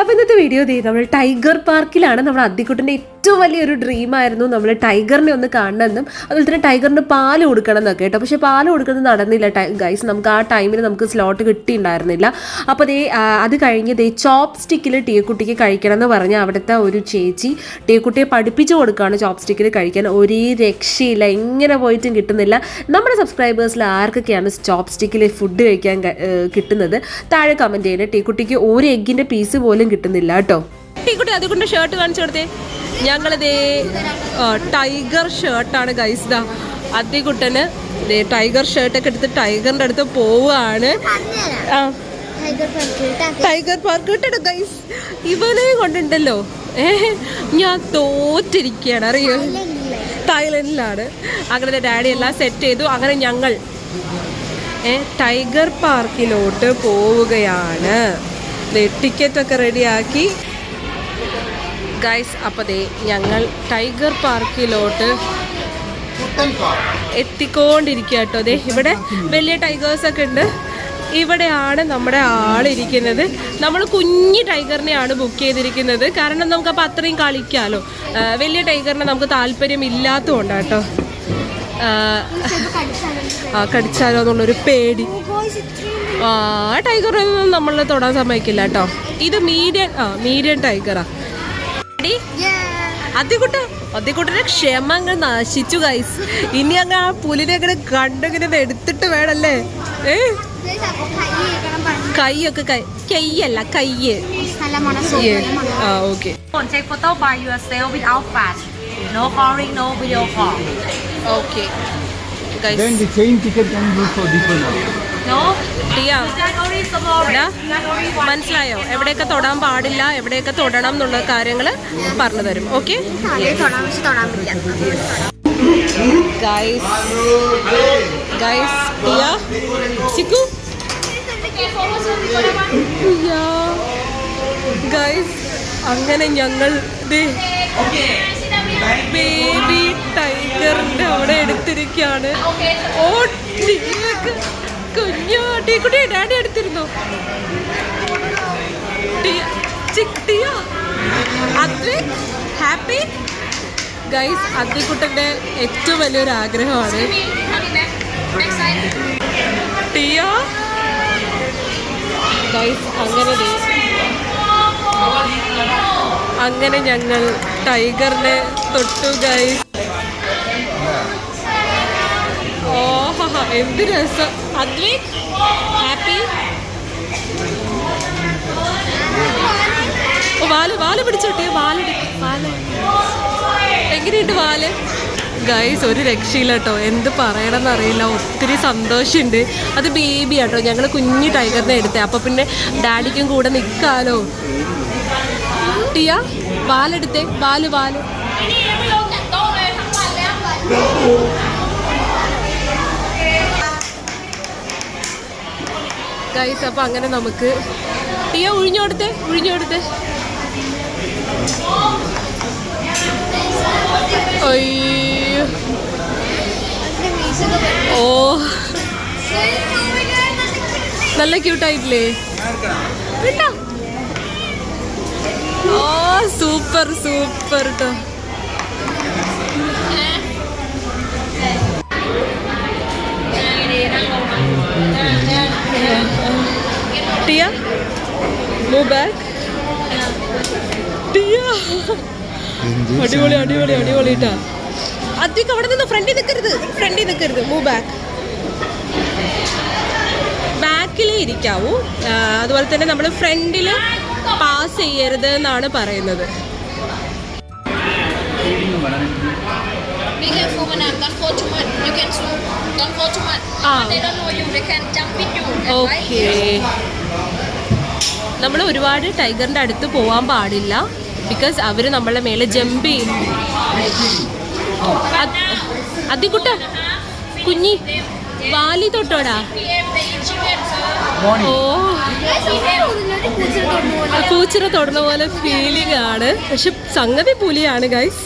അപ്പോൾ ഇന്നത്തെ വീഡിയോ ദേ നമ്മൾ ടൈഗർ പാർക്കിലാണ് നമ്മൾ അദ്ദിക്കുട്ടിന്റെ ഏറ്റവും വലിയൊരു ഡ്രീം ആയിരുന്നു നമ്മൾ ടൈഗറിനെ ഒന്ന് കാണണമെന്നും അതുപോലെ തന്നെ ടൈഗറിന് പാൽ കൊടുക്കണം എന്നൊക്കെ കേട്ടോ. പക്ഷേ പാൽ കൊടുക്കുന്നത് നടന്നില്ല ഗൈസ് നമുക്ക് ആ ടൈമിൽ നമുക്ക് സ്ലോട്ട് കിട്ടിയിട്ടുണ്ടായിരുന്നില്ല അപ്പോൾ ദേ അത് കഴിഞ്ഞ് ദേ ചോപ്പ് സ്റ്റിക്കിൽ ടീക്കുട്ടിക്ക് കഴിക്കണം എന്ന് പറഞ്ഞ അവിടുത്തെ ഒരു ചേച്ചി ടീക്കുട്ടിയെ പഠിപ്പിച്ചു കൊടുക്കുകയാണ് ചോപ്പ് സ്റ്റിക്കിൽ കഴിക്കാൻ. ഒരേ രക്ഷയില്ല എങ്ങനെ പോയിട്ടും കിട്ടുന്നില്ല. നമ്മുടെ സബ്സ്ക്രൈബേഴ്സിൽ ആർക്കൊക്കെയാണ് ചോപ്പ് സ്റ്റിക്കിൽ ഫുഡ് കഴിക്കാൻ കിട്ടുന്നത്? താഴെ കമന്റ് ചെയ്യുന്നത് ടീക്കുട്ടിക്ക് ഒരു എഗ്ഗിന്റെ പീസ് പോലും കിട്ടുന്നില്ല കേട്ടോ. അതുകൊണ്ട് ഷർട്ട് കാണിച്ചു കൊടുത്തേ. ഞങ്ങളിതേ ടൈഗർ ഷർട്ടാണ് ഗൈസ് ദാ. അത്തിക്കുട്ടന് ദേ ടൈഗർ ഷർട്ടൊക്കെ എടുത്ത് ടൈഗറിന്റെ അടുത്ത് പോവുകയാണ്. ആ. ടൈഗർ പാർക്ക് കിട്ടണം ഗൈസ് ഇവനെ കൊണ്ടുണ്ടല്ലോ. ഏ ഞാൻ തോറ്റിരിക്കുകയാണ് അറിയോ? തായ്ലൻഡിലാണ്. അങ്ങനെ ഡാഡി എല്ലാം സെറ്റ് ചെയ്തു. അങ്ങനെ ഞങ്ങൾ ഏ ടൈഗർ പാർക്കിലോട്ട് പോവുകയാണ്. ടിക്കറ്റ് ഒക്കെ റെഡിയാക്കി. ഗൈസ് അപ്പതേ ഞങ്ങൾ ടൈഗർ പാർക്കിലോട്ട് എത്തിക്കൊണ്ടിരിക്കുക കേട്ടോ. ദേ ഇവിടെ വലിയ ടൈഗേഴ്സൊക്കെ ഉണ്ട്. ഇവിടെയാണ് നമ്മുടെ ആളിരിക്കുന്നത്. നമ്മൾ കുഞ്ഞി ടൈഗറിനെയാണ് ബുക്ക് ചെയ്തിരിക്കുന്നത്. കാരണം നമുക്കപ്പോൾ അത്രയും കളിക്കാമല്ലോ വലിയ ടൈഗറിനെ നമുക്ക് താല്പര്യം ആ കടിച്ചാലോ എന്നുള്ളൊരു പേടി. ആ ടൈഗറൊന്നും നമ്മൾ തൊടാൻ സമ്മതിക്കില്ല കേട്ടോ. ഇത് മീഡിയം ആ മീഡിയം ടൈഗറാ അതിക്കുട്ട അതിക്കുട്ടനെ ക്ഷമ അങ്ങ് നശിച്ചു ഗൈസ് ഇനി അങ്ങ് ആ പുലിനെ അങ്ങനെ കണ്ടിങ്ങനെ എടുത്തിട്ട് വേണല്ലേ? ഏ? കൈയൊക്കെ കൈ കയ്യല്ല കയ്യ് ആ okay by yourself without flash. No calling, no video call. Okay Guys. Then the same ticket can be for this one also. No? Tia. മനസ്സിലായോ? എവിടെയൊക്കെ തൊടാൻ പാടില്ല എവിടെയൊക്കെ തൊടണം എന്നുള്ള കാര്യങ്ങൾ പറഞ്ഞു തരും. Okay guys guys Tia Chikku? Guys അങ്ങനെ ഞങ്ങൾ ബേബി ടൈഗറിന്റെ അവിടെ എടുത്തിരിക്കുകയാണ് ഓ ടീയൊക്കെ കുഞ്ഞോ ടീക്കുട്ടി ഡാഡി എടുത്തിരുന്നു? ടിയ ചിക്ക് ടിയ? അദ്വൈ ഹാപ്പി? ഗൈസ് അദ്വിക്കുട്ടന്റെ ഏറ്റവും വലിയൊരു ആഗ്രഹമാണ്. ടിയ? ഗൈസ് അങ്ങനെ ദേ. അങ്ങനെ ഞങ്ങൾ ടൈഗറിനെ തൊട്ടു ഗൈസ് ഓഹോ എന്ത് രസം. അദ്വൈ ഹാപ്പി. വാൽ വാൽ പിടിച്ചോട്ടെ വാൽ വാൽ. എങ്ങനെയുണ്ട് വാൽ? ഗൈസ് ഒരു രക്ഷയില്ല കേട്ടോ. എന്ത് പറയണമെന്ന് അറിയില്ല. ഒത്തിരി സന്തോഷമുണ്ട്. അത് ബേബി ആട്ടോ. ഞങ്ങൾ കുഞ്ഞു ടൈഗറിനെ എടുത്തേ. അപ്പോൾ പിന്നെ ഡാഡിക്കും കൂടെ നിൽക്കാലോ ടിയ വാലെടുത്തേ. വാൽ വാൽ. ഗൈസ് അപ്പോൾ അങ്ങനെ നമുക്ക് അയ്യോ ഒഴിഞ്ഞോടുത്തേ അയ്യോ. ഓ. നല്ല ക്യൂട്ടായിട്ടില്ലേ? ഓ സൂപ്പർ സൂപ്പർ കേട്ടോ ടിയ move ബാക്ക് Tia. അടിപൊളി അടിപൊളി അടിപൊളി കേട്ടാ അദ്വിക്ക് അവിടെ നിന്ന് ഫ്രണ്ടിൽ നിൽക്കരുത് ഫ്രണ്ടിൽ നിൽക്കരുത് മൂവ് ബാക്ക് ബാക്കിലേ ഇരിക്കാവൂ. അതുപോലെ തന്നെ നമ്മൾ ഫ്രണ്ടിൽ പാസ് ചെയ്യരുത് എന്നാണ് പറയുന്നത്. Be careful, madam. Don't go too much. You can swim. Don't go too much. Ah. They don't know you. They can jump in you. and okay നമ്മൾ ഒരുപാട് ടൈഗറിന്റെ അടുത്ത് പോകാൻ പാടില്ല ബിക്കോസ് അവർ നമ്മളെ മേലെ ജമ്പ് ചെയ്യും അതിക്കുട്ട കുഞ്ഞി വാലി തൊട്ടോടാ ഓ പൂച്ചിറ തൊടുന്ന പോലെ ഫീലിംഗ് ആണ് പക്ഷെ സംഗതി പുലിയാണ് ഗൈസ്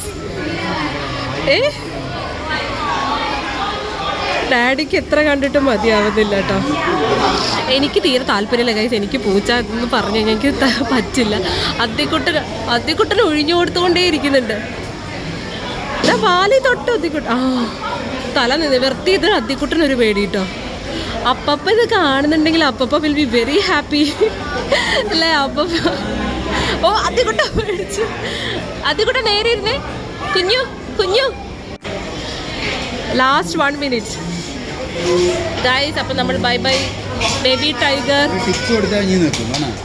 ഏ ഡാഡിക്ക് എത്ര കണ്ടിട്ടും മതിയാവുന്നില്ല കേട്ടോ എനിക്ക് തീരെ താല്പര്യമില്ല കൈസ് എനിക്ക് പൂച്ച എന്ന് പറഞ്ഞു കഴിഞ്ഞാൽ എനിക്ക് പറ്റില്ല. അത്തിക്കുട്ടൻ അത്തിക്കുട്ടൻ ഒഴിഞ്ഞു കൊടുത്തുകൊണ്ടേ ഇരിക്കുന്നുണ്ട്. വാലി തൊട്ട് അത്തിക്കുട്ടൻ ആ തല നിവർത്തിയത് അത്തിക്കുട്ടൻ ഒരു പേടി കേട്ടോ അപ്പപ്പ ഇത് കാണുന്നുണ്ടെങ്കിൽ അപ്പപ്പ വിൽ ബി വെരി ഹാപ്പി അല്ലേ അപ്പപ്പ? ഓ അത്തിക്കുട്ട പേടിച്ചു. അത്തിക്കുട്ട നേരെ ഇരുന്നേ. കുഞ്ഞു കുഞ്ഞു. ലാസ്റ്റ് വൺ മിനിറ്റ് ഗൈസ് അപ്പം നമ്മൾ ബൈ ബൈ ബേബി ടൈഗർ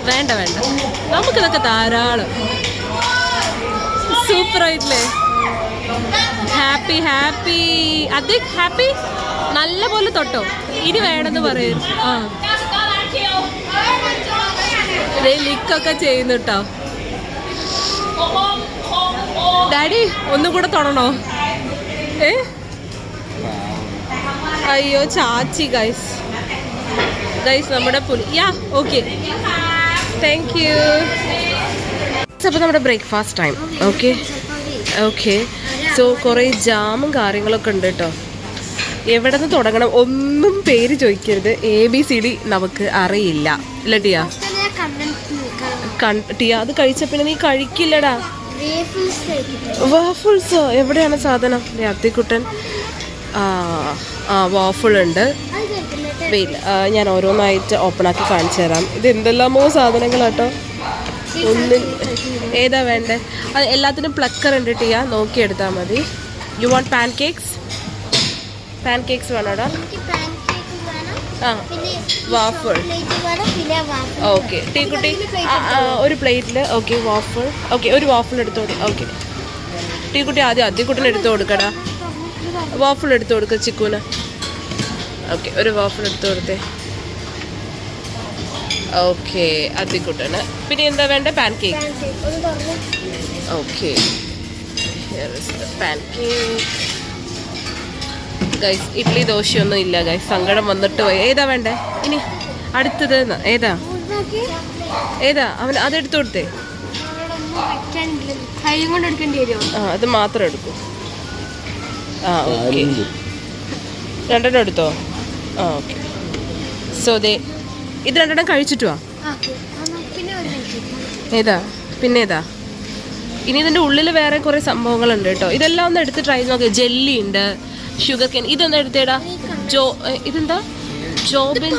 വേണ്ട വേണ്ട. നമുക്കിതൊക്കെ ധാരാളം. സൂപ്പർ ആയിട്ടില്ലേ? ഹാപ്പി ഹാപ്പി അത് ഹാപ്പി നല്ല പോലെ തൊട്ടോ. ഇനി വേണമെന്ന് പറയും ആ. ലിക്കൊക്കെ ചെയ്യുന്നു കേട്ടോ ഡാഡി ഒന്നും കൂടെ തൊടണോ? ഏ? അയ്യോ ചാച്ചി ഗൈസ് ഗൈസ് നമ്മുടെ പുലി യാ ഓക്കെ താങ്ക് യു അപ്പോൾ നമ്മുടെ breakfast time okay okay so കുറേ ജാമും കാര്യങ്ങളൊക്കെ ഉണ്ട് കേട്ടോ എവിടെ നിന്ന് തുടങ്ങണം? ഒന്നും പേര് ചോദിക്കരുത്. എ ബി സി ഡി നമുക്ക് അറിയില്ല. ഇല്ല ടിയ? ടിയ അത് കഴിച്ച പിന്നെ നീ കഴിക്കില്ലടാ. വാഫുൾസോ എവിടെയാണ് സാധനം? ദേ ആ ഉണ്ട്. വെയിറ്റ് ഞാൻ ഓരോന്നായിട്ട് ഓപ്പൺ ആക്കി കാണിച്ചു തരാം. ഇത് എന്തെല്ലാമോ സാധനങ്ങളാട്ടോ. ഒന്നും ഏതാ വേണ്ടേ? അത് എല്ലാത്തിനും പ്ലക്കർ ഉണ്ട് ടിയ നോക്കിയെടുത്താൽ മതി. You want pancakes pancakes വേണോടാ? ആ വാഫിൾ ഓക്കെ ടീ കുട്ടി ഒരു പ്ലേറ്റിൽ ഓക്കെ വാഫിൾ ഓക്കെ ഒരു വാഫിൾ എടുത്തോളൂ ഓക്കെ ടീ കുട്ടി ആദ്യം അദ്യക്കുട്ടിന് എടുത്തു കൊടുക്കടാ. വാഫിൾ എടുത്തു കൊടുക്ക ചിക്കുന്. ഓക്കെ ഒരു വാഫിൾ എടുത്തു കൊടുത്തേ. ഓക്കെ അതിക്കൂട്ടാണ്. പിന്നെ എന്താ വേണ്ട? Pancake okay pancake guys idli ദോശയൊന്നും ഇല്ല ഗൈസ് സങ്കടം വന്നിട്ട് പോയി. ഏതാ വേണ്ടേ? ഇനി അടുത്തത്. ഏതാ? ഏതാ? അവൻ അതെടുത്തു കൊടുത്തേ. ആ അത് മാത്രം എടുക്കൂ. ആ ഓക്കെ. രണ്ടെണ്ണം എടുത്തോ? ആ ഓക്കെ. സോ ദേ ഇത് രണ്ടെണ്ണം കഴിച്ചിട്ട് വാ ഒരു മിനിറ്റ് ഏതാ? പിന്നെ ഏതാ? ഇനി ഇതിന്റെ ഉള്ളിൽ വേറെ കുറേ സംഭവങ്ങളുണ്ട് കേട്ടോ. ഇതെല്ലാം ഒന്ന് എടുത്ത് ട്രൈ നോക്കി. ജെല്ലി ഉണ്ട് ഷുഗർ കെൻ ഇതൊന്ന് എടുത്തേടാ. ജോ ഇതെന്താ? ജോബിൻ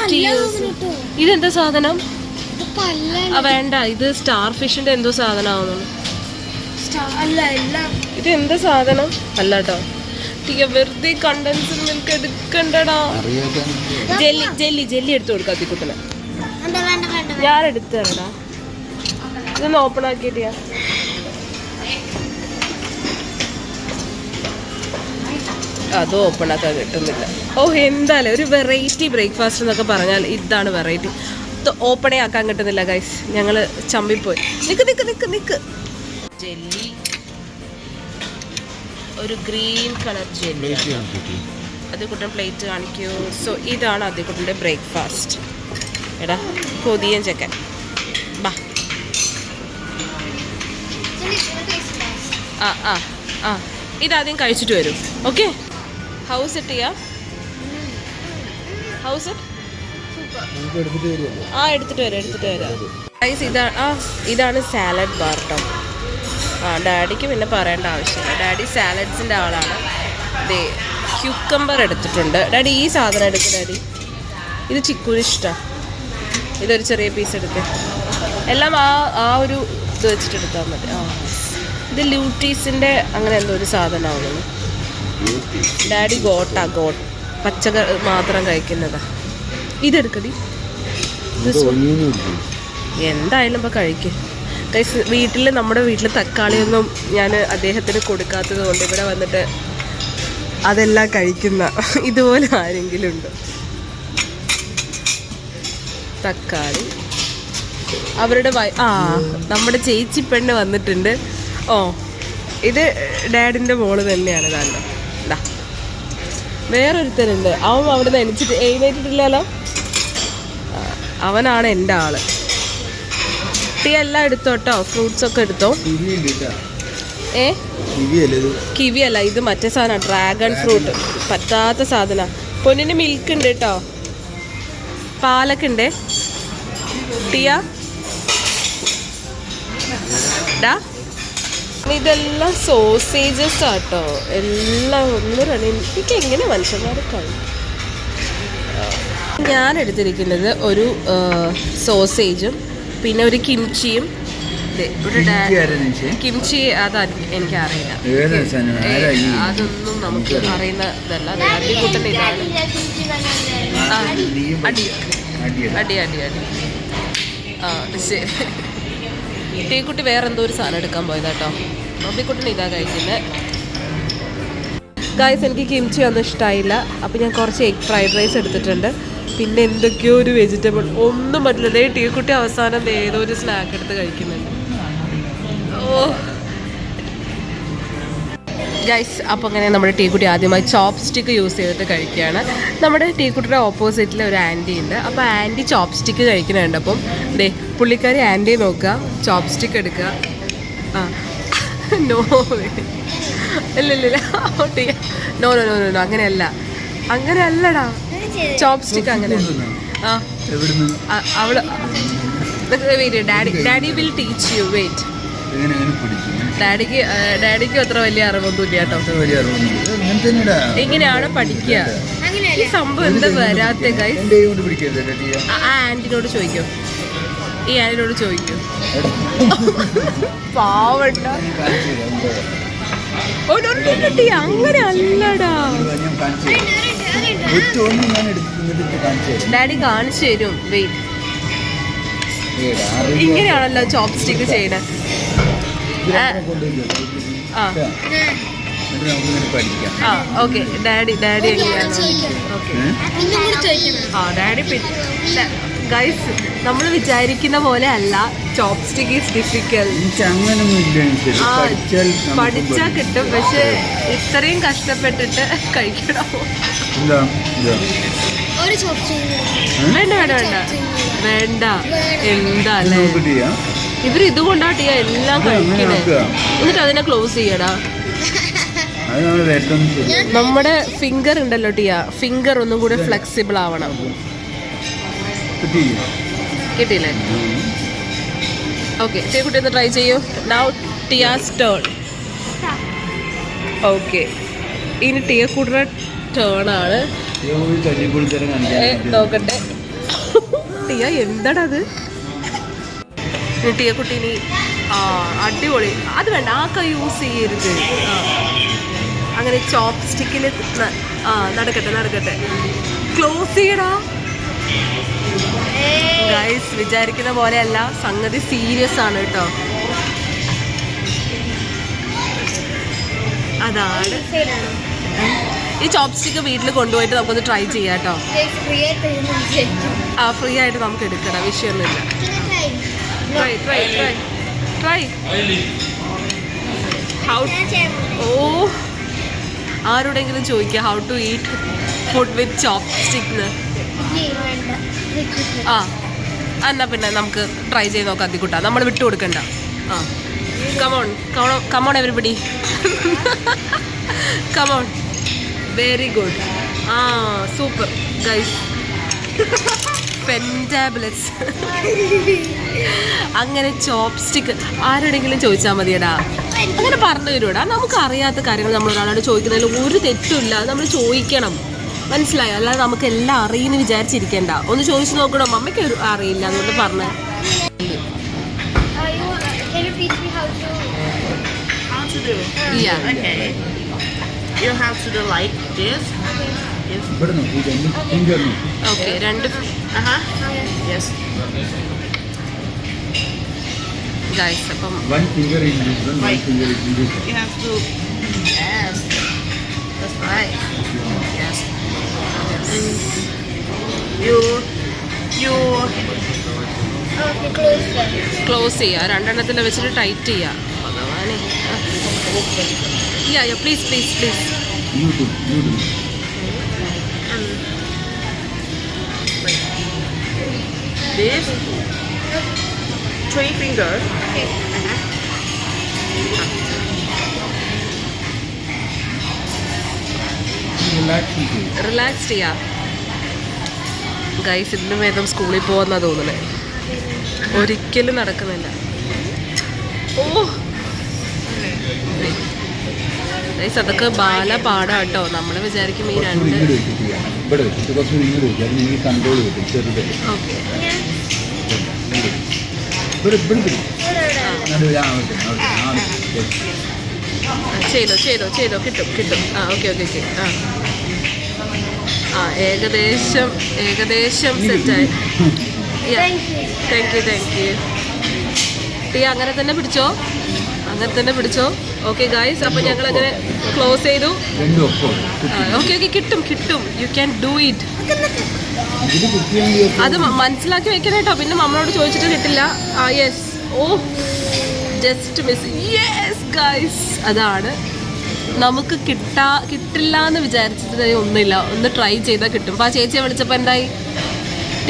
ഇതെന്താ സാധനം? ആ വേണ്ട. ഇത് സ്റ്റാർ ഫിഷിന്റെ എന്തോ സാധനമാണോ ഇത് എന്താ സാധനം? അല്ല കേട്ടോ. ടീയ വെറുതെ കണ്ടൻസ് മിൽക്ക് എടുക്കണ്ടടാ. ജെല്ലി ജെല്ലി ജെല്ലി എടുത്തു കൊടുക്കാം അത്തിക്കുട്ടന്. ഞാൻ എടുത്തു തരടാ ഇതൊന്ന് ഓപ്പൺ ആക്കിയിട്ടിയാ അതും ഓപ്പൺ ആക്കാൻ കിട്ടുന്നില്ല. ഓ എന്തായാലും ഒരു വെറൈറ്റി ബ്രേക്ക്ഫാസ്റ്റ് എന്നൊക്കെ പറഞ്ഞാൽ ഇതാണ് വെറൈറ്റി ഓപ്പണേ ആക്കാൻ കിട്ടുന്നില്ല ഗൈസ് ഞങ്ങൾ ചമ്പിപ്പോയി നിക്ക് നിക്ക് നിക്ക് നിക്ക്. ജെല്ലി ഒരു ഗ്രീൻ കളർ ജെല്ലി അതിക്കുട്ടൻ പ്ലേറ്റ് കാണിക്കൂ. സോ ഇതാണ് അതിക്കുട്ടന്റെ ബ്രേക്ക്ഫാസ്റ്റ് എടാ കൊതിയൻ ചെക്കൻ. ബാ. ആ ആ ആ. ഇതാദ്യം കഴിച്ചിട്ട് വരും. ഓക്കെ ഹൗസ് സെറ്റ് ചെയ്യാം ഹൗസ് സെറ്റ് ആ എടുത്തിട്ട് വരാം എടുത്തിട്ട് വരാം. ഗൈസ് ഇതാ ആ ഇതാണ് സാലഡ് ബാർ കേട്ടോ ആ ഡാഡിക്ക് പിന്നെ പറയേണ്ട ആവശ്യമില്ല. ഡാഡി സാലഡ്സിന്റെ ആളാണ്. ദേ ക്യൂക്കമ്പർ എടുത്തിട്ടുണ്ട്. ഡാഡി ഈ സാധനം എടുക്കും ഡാഡി. ഇത് ചിക്കൂന് ഇഷ്ടമാണ് ഇതൊരു ചെറിയ പീസ് എടുക്ക്. എല്ലാം ആ ആ ഒരു ഇത് വെച്ചിട്ട് എടുത്താൽ മതി. ആ. ഇത് ലൂട്ടീസിന്റെ അങ്ങനെ എന്തോ ഒരു സാധനമാണുള്ളത് ഡാഡി ഗോട്ടാ ഗോട്ട്. പച്ചക്കറി മാത്രം കഴിക്കുന്നതാ. ഇതെടുക്കടി എന്തായാലും ഇപ്പോൾ കഴിക്കും. വീട്ടിൽ നമ്മുടെ വീട്ടിൽ തക്കാളിയൊന്നും ഞാൻ അദ്ദേഹത്തിന് കൊടുക്കാത്തത് കൊണ്ട് ഇവിടെ വന്നിട്ട് അതെല്ലാം കഴിക്കുന്ന ഇതുപോലെ ആരെങ്കിലും ഉണ്ട്? തക്കാളി. അവരുടെ ആ നമ്മുടെ ചേച്ചി പെണ്ണ് വന്നിട്ടുണ്ട്. ഓ ഇത് ഡാഡിന്റെ മോൾ തന്നെയാണ് കണ്ടോ? ഇതാ വേറൊരുത്തനുണ്ട് അവൻ അവിടെ നിന്ന് എണിച്ചിട്ട് എഴുന്നേറ്റിട്ടില്ലല്ലോ? അവനാണ് എന്റെ ആൾ. എല്ലാം എടുത്തോ കേട്ടോ ഫ്രൂട്ട്സ് ഒക്കെ എടുത്തോ? ഏ? കിവി അല്ലേ ഇത് മറ്റേ സാധനം ഡ്രാഗൺ ഫ്രൂട്ട്. പറ്റാത്ത സാധന. പൊന്നിന് മിൽക്ക് ഉണ്ട് കേട്ടോ പാലൊക്കെ ഉണ്ട് ടിയ? ഇതെല്ലാം സോസേജസ് ആട്ടോ എല്ലാം ഒന്ന് റണി എനിക്ക് എങ്ങനെ മനുഷ്യന്മാരെ ഞാൻ എടുത്തിരിക്കുന്നത് ഒരു സോസേജും പിന്നെ ഒരു കിംച്ചിയും. ഡാ- കിംച്ചി അത് എനിക്ക് അറിയില്ല? അതൊന്നും നമുക്ക് അറിയുന്നതല്ല അത് അടികൂട്ടൻ ഇതാണ് അടി അടി അടി അടി ആ ശരി. ടീക്കുട്ടി വേറെ എന്തോ ഒരു സാധനം എടുക്കാൻ പോയത് കേട്ടോ ബോബിക്കുട്ടൻ ഇതാ കഴിക്കുന്നത് ഗായ്സ് എനിക്ക് കിംച്ചി ഒന്നും ഇഷ്ടമായില്ല അപ്പം ഞാൻ കുറച്ച് എഗ് ഫ്രൈഡ് റൈസ് എടുത്തിട്ടുണ്ട്. പിന്നെ എന്തൊക്കെയോ ഒരു വെജിറ്റബിൾ ഒന്നും പറ്റില്ല. ദേ ടീക്കുട്ടി അവസാനം ഏതോ ഒരു സ്നാക്ക് എടുത്ത് കഴിക്കുന്നുണ്ട്. ഓ. ഗൈസ് അപ്പോൾ അങ്ങനെ നമ്മുടെ ടീക്കുട്ടി ആദ്യമായി ചോപ്പ് സ്റ്റിക്ക് യൂസ് ചെയ്തിട്ട് കഴിക്കുകയാണ്. നമ്മുടെ ടീക്കുട്ടിയുടെ ഓപ്പോസിറ്റിൽ ഒരു ആന്റി ഉണ്ട്. അപ്പോൾ ആന്റി ചോപ്പ് സ്റ്റിക്ക് കഴിക്കുന്നുണ്ട്. അപ്പം ദേ പുള്ളിക്കാരി ആന്റി നോക്കുക. ചോപ്പ് സ്റ്റിക്ക് എടുക്കുക. ആ. നോ ഇല്ല ഇല്ല നോ നോ നോ നോ അങ്ങനെയല്ല. അങ്ങനെയല്ലടാ. ചോപ്പ് സ്റ്റിക്ക് അങ്ങനെ ആ. എവിടുന്ന്? അവൾ wait daddy daddy will teach you wait ഡാഡിക്ക് ഡാഡിക്കും അത്ര വലിയ അറിവൊന്നുമില്ല കേട്ടോ. അത്ര വലിയ അറിവൊന്നുമില്ല. ഇങ്ങനെ തന്നെടാ എങ്ങനെയാണ് പഠിക്കുക? ഈ സംഭവം എന്താ വരാത്ത ആ ആന്റിനോട് ചോദിക്കോ. ഈ ആന്റിനോട് ചോദിക്കോ. പാവണ്ട? കാണിച്ചു ഡാഡി കാണിച്ചു തരും. വെയിറ്റ് ഇങ്ങനെയാണല്ലോ ചോപ്പ് സ്റ്റിക്ക് ചെയ്യണേ ആ. ഓക്കെ ഡാഡി ഡാഡി എങ്ങനെയാണ്? ആ ഡാഡി ഗൈസ് നമ്മൾ വിചാരിക്കുന്ന പോലെ അല്ല. ചോപ്പ് സ്റ്റിക്ക് ഈസ് ഡിഫിക്കൽട്ട് ആ പഠിച്ചാൽ. കിട്ടും. പക്ഷെ ഇത്രയും കഷ്ടപ്പെട്ടിട്ട് കഴിക്കണം? ഇതാ വേണ്ട വേണ്ട വേണ്ട. വേണ്ട. എന്താ അല്ലേ? ഇവർ ഇതുകൊണ്ടാണ് ടീയ എല്ലാം ഇത് കഴിക്കണേ. എന്നിട്ട് അതിനെ ക്ലോസ് ചെയ്യടാ. നമ്മുടെ ഫിംഗർ ഉണ്ടല്ലോ ടിയ. ഫിംഗർ ഒന്നും കൂടെ ഫ്ലെക്സിബിൾ ആവണം. കിട്ടിയില്ല. കിട്ടിയില്ലേ? ഓക്കെ ടീ കുട്ടി ഒന്ന് ട്രൈ ചെയ്യൂ. Now Tiya's turn okay. ഇനി ടിയ കുട്ടിയുടെ ടേൺ ആണ്. നോക്കട്ടെ. ടിയ എന്താടാ അത്? ഇനി ടിയ കുട്ടി ഇനി അടിപൊളി. അത് വേണ്ട ആ കൈ യൂസ് ചെയ്യരുത് അങ്ങനെ ചോപ്പ് സ്റ്റിക്കിൽ നടക്കട്ടെ നടക്കട്ടെ. ക്ലോസ് ചെയ്യടാ. ഗൈസ് വിചാരിക്കുന്ന പോലെയല്ല. സംഗതി സീരിയസ് ആണ് കേട്ടോ. അതാണ്. ഈ ചോപ്സ്റ്റിക്ക് വീട്ടിൽ കൊണ്ടുപോയിട്ട് നമുക്കൊന്ന് ട്രൈ ചെയ്യാം കേട്ടോ. ആ ഫ്രീ ആയിട്ട് നമുക്ക് എടുക്കണം. വിഷയമൊന്നുമില്ല. ട്രൈ ട്രൈ ട്രൈ ട്രൈ ഓ. ആരോടെങ്കിലും ചോദിക്കുക how to eat food with chopstick ആ എന്നാ പിന്നെ നമുക്ക് ട്രൈ ചെയ്ത് നോക്കാം അതിക്കുട്ടാ നമ്മൾ വിട്ടു കൊടുക്കണ്ട. ആ. Come on come on everybody come on very good ആ സൂപ്പർ ഗൈസ് പെന്റാബ്ലറ്റ്സ് അങ്ങനെ ചോപ്സ്റ്റിക്ക് ആരോടെങ്കിലും ചോദിച്ചാൽ മതിയടാ. അങ്ങനെ പറഞ്ഞു തരൂടാ നമുക്ക് അറിയാത്ത കാര്യങ്ങൾ നമ്മൾ ഒരാളോട് ചോദിക്കുന്നതിൽ ഒരു തെറ്റുമില്ല. നമ്മൾ ചോദിക്കണം. മനസ്സിലായോ അല്ലാതെ നമുക്ക് എല്ലാം അറിയുമെന്ന് വിചാരിച്ചിരിക്കണ്ട ഒന്ന് ചോദിച്ചു നോക്കണം അമ്മയ്ക്ക് ഒരു അറിയില്ല അതുകൊണ്ട് പറഞ്ഞു this. ഓക്കെ രണ്ട് huh. ഗൈസ് അപ്പം one finger in this one one finger in this You have to. Yes. That's right. Close ചെയ്യുക രണ്ടെണ്ണത്തിൽ വെച്ചിട്ട് ടൈറ്റ് ചെയ്യുക ഭഗവാനെ. Yeah yeah please please please finger This. Three relax ചെയ്യാം. ഗൈസ് ഇതിന് വേദം സ്കൂളിൽ പോകുന്ന തോന്നണേ ഒരിക്കലും നടക്കുന്നില്ല. ഓ. ഗൈസ് അതൊക്കെ ബാല പാടാട്ടോ. നമ്മൾ വിചാരിക്കും ഈ രണ്ട് കിട്ടും പിടി ചെയ്തോ ചെയ്തോ ചെയ്തോ. കിട്ടും കിട്ടും. ആ ഓക്കെ ഓക്കെ ഓക്കെ. ആ. ആ ഏകദേശം ഏകദേശം സെറ്റായി താങ്ക് യു താങ്ക് യു ടീ അങ്ങനെ തന്നെ പിടിച്ചോ? അങ്ങനെ തന്നെ പിടിച്ചോ? ഓക്കെ ഗായ്സ് അപ്പം ഞങ്ങൾ അങ്ങനെ ക്ലോസ് ചെയ്തു. ഓക്കെ ഓക്കെ കിട്ടും കിട്ടും. യു ക്യാൻ ഡു ഇറ്റ് അത് മനസ്സിലാക്കി വെക്കണം കേട്ടോ പിന്നെ നമ്മളോട് ചോദിച്ചിട്ട് കിട്ടില്ല. ആ yes oh just miss yes guys അതാണ്. നമുക്ക് കിട്ടാ കിട്ടില്ല എന്ന് വിചാരിച്ചിട്ട് ഒന്നുമില്ല. ഒന്ന് ട്രൈ ചെയ്താൽ കിട്ടും. അപ്പോൾ ആ ചേച്ചിയെ വിളിച്ചപ്പോൾ എന്തായി?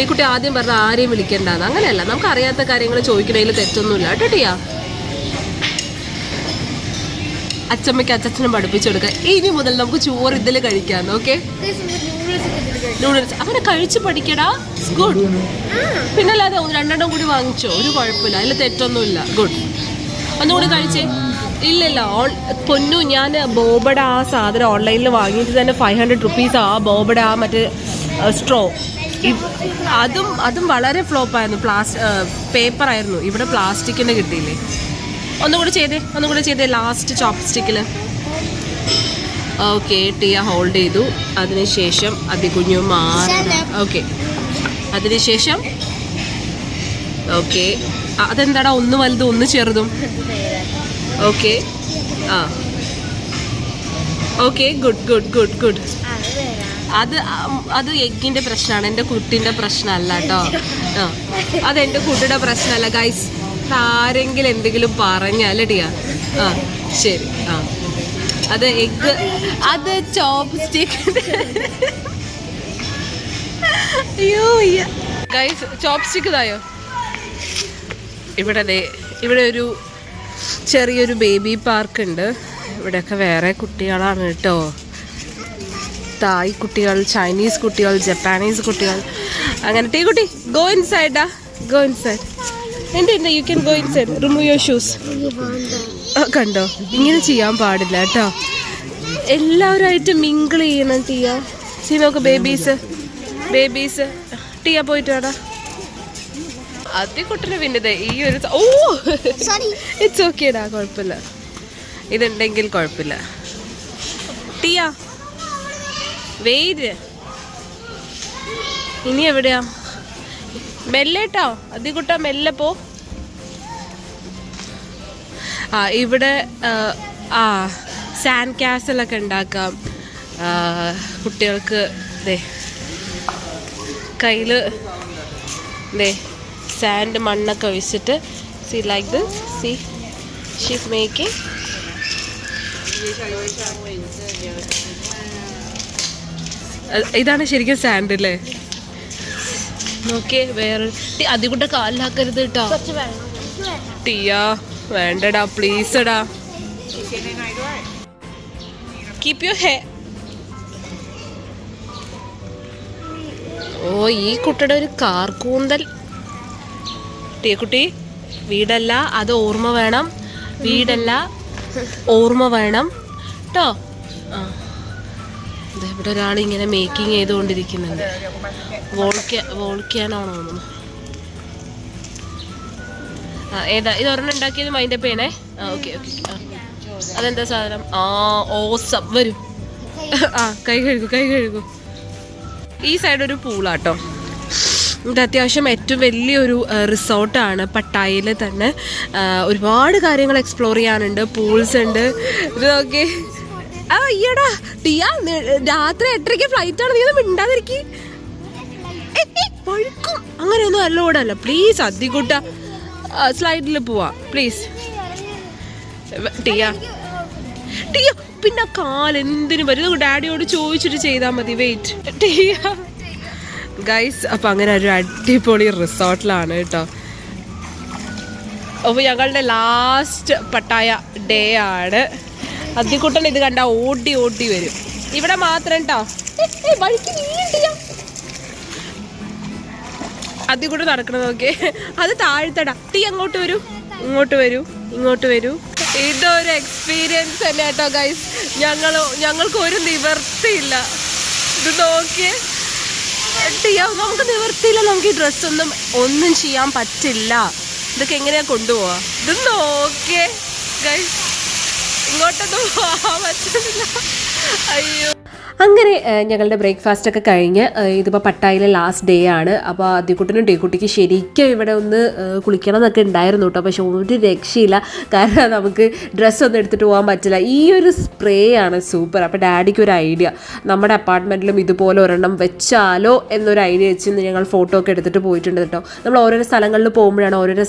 ഈ കുട്ടി ആദ്യം പറഞ്ഞ ആരെയും വിളിക്കേണ്ടെന്ന്. അങ്ങനെയല്ല നമുക്ക് അറിയാത്ത കാര്യങ്ങൾ ചോദിക്കണതിൽ തെറ്റൊന്നുമില്ല. കേട്ടോ ടിയാ? അച്ചമ്മയ്ക്ക് അച്ഛനും പഠിപ്പിച്ചു കൊടുക്കുക ഇനി മുതൽ നമുക്ക് ചോറ് ഇതിൽ കഴിക്കാം ഓക്കെ? നൂഡിൽസ് അവനെ കഴിച്ച് പഠിക്കടാ. ഗുഡ് പിന്നല്ലാതെ അല്ലാതെ രണ്ടെണ്ണം കൂടി വാങ്ങിച്ചോ. ഒരു കുഴപ്പമില്ല. അതിൽ തെറ്റൊന്നുമില്ല. ഗുഡ് ഒന്നുകൂടി കഴിച്ചേ. ഇല്ല ഇല്ല ഓൺ പൊന്നു ഞാൻ ബോബഡ ആ സാധനം ഓൺലൈനിൽ വാങ്ങിയിട്ട് തന്നെ ഫൈവ് ഹൺഡ്രഡ് റുപ്പീസ് ആ ബോബഡ ആ മറ്റേ സ്ട്രോ അതും അതും വളരെ ഫ്ലോപ്പായിരുന്നു പ്ലാസ് പേപ്പർ ആയിരുന്നു. ഇവിടെ പ്ലാസ്റ്റിക്കിന്റെ കിട്ടിയില്ലേ. ഒന്നും കൂടെ ചെയ്തേ ഒന്നും കൂടെ ചെയ്തേ ലാസ്റ്റ് ചോപ്പ് സ്റ്റിക്കിൽ ഓക്കെ ടിയ ഹോൾഡ് ചെയ്തു. അതിനുശേഷം അതികുഞ്ഞു മാറ ഓക്കെ അതിനുശേഷം ഓക്കെ അതെന്താടാ ഒന്ന് വലുതും ഒന്ന് ചെറുതും? ഓക്കെ ആ. Okay good good good good അത് അത് എഗ്ഗിന്റെ പ്രശ്നമാണ് എന്റെ കുട്ടിന്റെ പ്രശ്നമല്ല കേട്ടോ. ആ. എന്റെ കുട്ടിയുടെ പ്രശ്നമല്ല. ഗൈസ് ആരെങ്കിലും എന്തെങ്കിലും പറഞ്ഞാൽ ടിയാ? ആ ശരി. ആ. അത് എഗ്ഗ് അത് ചോപ്പ് സ്റ്റിക്ക് അയ്യോ. ഗൈസ് ചോപ്പ് സ്റ്റിക്ക് ഇതായോ? ഇവിടെ ഇവിടെ ഒരു ചെറിയൊരു ബേബി പാർക്ക് ഉണ്ട്. ഇവിടെയൊക്കെ വേറെ കുട്ടികളാണ് കേട്ടോ. തായ് കുട്ടികൾ ചൈനീസ് കുട്ടികൾ ജപ്പാനീസ് കുട്ടികൾ. അങ്ങനെ ടീ കുട്ടി ഗോ ഇൻ സൈഡാ ഗോ ഇൻ സൈഡ് എന്റെ ഉണ്ട് you can go inside remove your shoes കണ്ടോ? ഇങ്ങനെ ചെയ്യാൻ പാടില്ല കേട്ടോ. എല്ലാവരുമായിട്ട് മിങ്കിൾ ചെയ്യണം ടീയ. സീ നോക്ക് ബേബീസ് ബേബീസ് ടീയ പോയിട്ട് വേടാ. അതിക്കുട്ടിന് പിന്നെ ദേ ഈ ഒരു ഓ! ഇറ്റ്സ് ഓക്കേടാ കുഴപ്പമില്ല. ഇതുണ്ടെങ്കിൽ കുഴപ്പമില്ല. ടിയാ. വെയിറ്റ് ഇനി എവിടെയാ? മെല്ലെ കേട്ടോ അതികുട്ട മെല്ലെ പോ. ആ ഇവിടെ ആ, ആ സാൻഡ് കാസലൊക്കെ ഉണ്ടാക്കാം. കുട്ടികൾക്ക് ദേ കയ്യിൽ ദേ സാൻഡ് മണ്ണൊക്കെ ഒഴിച്ചിട്ട് see like this see she's making ഇതാണ് ശരിക്കും സാൻഡ് അല്ലേ നോക്കിയേ വേറെ അതികൂട്ട കാലിലാക്കരുത് കേട്ടോ ടീയാ വേണ്ടടാ പ്ലീസ് എടാ. കീപ് യു ഹെ ഓ ഈ കുട്ടിയുടെ ഒരു കാർക്കൂന്തൽ ടീക്കുട്ടി വീടല്ല അത് ഓർമ്മ വേണം. വീടല്ല ഓർമ്മ വേണം. കേട്ടോ ആ. ഇവിടെ ഒരാൾ ഇങ്ങനെ മേക്കിംഗ് ചെയ്തുകൊണ്ടിരിക്കുന്നുണ്ട്. വോൾക്ക വോൾക്കാനാണോ തോന്നുന്നു. ആ ഏതാ? ഇത് ഒരെണ്ണം ഉണ്ടാക്കിയത് മൈൻഡപ്പ് ചെയ്യണേ? ആ ഓക്കെ ഓക്കെ ആ. അതെന്താ സാധനം? ആ ഓസം വരും. ആ കൈ കഴുകൂ കൈ കഴുകൂ. ഈ സൈഡ് ഒരു പൂളാട്ടോ. ഇത് അത്യാവശ്യം ഏറ്റവും വലിയൊരു റിസോർട്ടാണ്. പട്ടായയിൽ തന്നെ. ഒരുപാട് കാര്യങ്ങൾ എക്സ്പ്ലോർ ചെയ്യാനുണ്ട്. പൂൾസ് ഉണ്ട്. ഇത് ആ അയ്യടാ ടിയാ രാത്രി എട്ടരയ്ക്ക് ഫ്ലൈറ്റ് ആണ്. നീ ഒന്ന് മിണ്ടാതിരിക്കി. പഴുക്കും അങ്ങനെയൊന്നും അല്ലോടല്ല പ്ലീസ് അധികൂട്ട സ്ലൈഡിൽ പോവാ. പ്ലീസ് ടിയ. ടിയ പിന്നെ കാൽ എന്തിനു വരും? ഡാഡിയോട് ചോദിച്ചിട്ട് ചെയ്താൽ മതി. വെയിറ്റ് ടിയ. ഗൈസ് അപ്പം അങ്ങനെ ഒരു അടിപൊളി റിസോർട്ടിലാണ് കേട്ടോ അപ്പോൾ ഞങ്ങളുടെ ലാസ്റ്റ് പട്ടായ ഡേ ആണ്. അത്തിക്കുട്ടൻ ഇത് കണ്ട ഓടി ഓടി വരും. ഇവിടെ മാത്രം കേട്ടോ വഴിക്ക് നീണ്ടില്ല അതിൽ കൂടെ നടക്കണം നോക്കിയേ. അത് താഴ്ത്തട. തീ അങ്ങോട്ട് വരൂ. ഇങ്ങോട്ട് വരൂ. ഇങ്ങോട്ട് വരൂ. ഇതൊരു എക്സ്പീരിയൻസ് തന്നെ കേട്ടോ ഗൈസ് ഞങ്ങൾ ഞങ്ങൾക്ക് ഒരു നിവർത്തിയില്ല ഇത് നോക്കിയേ. ടിയ നമുക്ക് നിവർത്തിയില്ല നമുക്ക് ഈ ഡ്രസ്സൊന്നും ഒന്നും ചെയ്യാൻ പറ്റില്ല. ഇതൊക്കെ എങ്ങനെയാ കൊണ്ടുപോവാ? ഇത് നോക്കേ ഇങ്ങോട്ടൊന്നും പോവാൻ പറ്റുന്നില്ല അയ്യോ. അങ്ങനെ ഞങ്ങളുടെ ബ്രേക്ക്ഫാസ്റ്റ് ഒക്കെ കഴിഞ്ഞ് ഇതിപ്പോൾ പട്ടായിലെ ലാസ്റ്റ് ഡേ ആണ്. അപ്പോൾ ആദ്യക്കുട്ടനും ടീക്കുട്ടിക്ക് ശരിക്കും ഇവിടെ ഒന്ന് കുളിക്കണം എന്നൊക്കെ ഉണ്ടായിരുന്നു കേട്ടോ പക്ഷെ ഒരു രക്ഷയില്ല. കാരണം നമുക്ക് ഡ്രസ്സ് ഒന്നും എടുത്തിട്ട് പോകാൻ പറ്റില്ല. ഈ ഒരു സ്പ്രേ ആണ് സൂപ്പർ അപ്പോൾ ഡാഡിക്ക് ഒരു ഐഡിയ നമ്മുടെ അപ്പാർട്ട്മെന്റിലും ഇതുപോലെ ഒരെണ്ണം വെച്ചാലോ എന്നൊരു ഐഡിയ വെച്ച് ഞങ്ങൾ ഫോട്ടോ ഒക്കെ എടുത്തിട്ട് പോയിട്ടുണ്ട് കേട്ടോ നമ്മൾ ഓരോരോ സ്ഥലങ്ങളിൽ പോകുമ്പോഴാണ് ഓരോരോ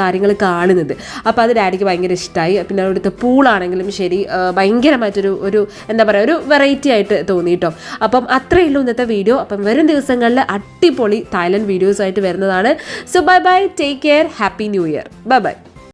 കാര്യങ്ങൾ കാണുന്നത്. അപ്പോൾ അത് ഡാഡിക്ക് ഭയങ്കര ഇഷ്ടമായി പിന്നെ അവിടുത്തെ പൂളാണെങ്കിലും ശരി ഭയങ്കരമായിട്ടൊരു ഒരു എന്താ പറയുക ഒരു വെറൈറ്റി ആയിട്ട് തോന്നി കേട്ടോ അപ്പം അത്രയേ ഉള്ളൂ ഇന്നത്തെ വീഡിയോ അപ്പം വരും ദിവസങ്ങളിൽ അടിപൊളി തായ്ലൻഡ് വീഡിയോസ് ആയിട്ട് വരുന്നതാണ്. So bye bye take care happy new year bye bye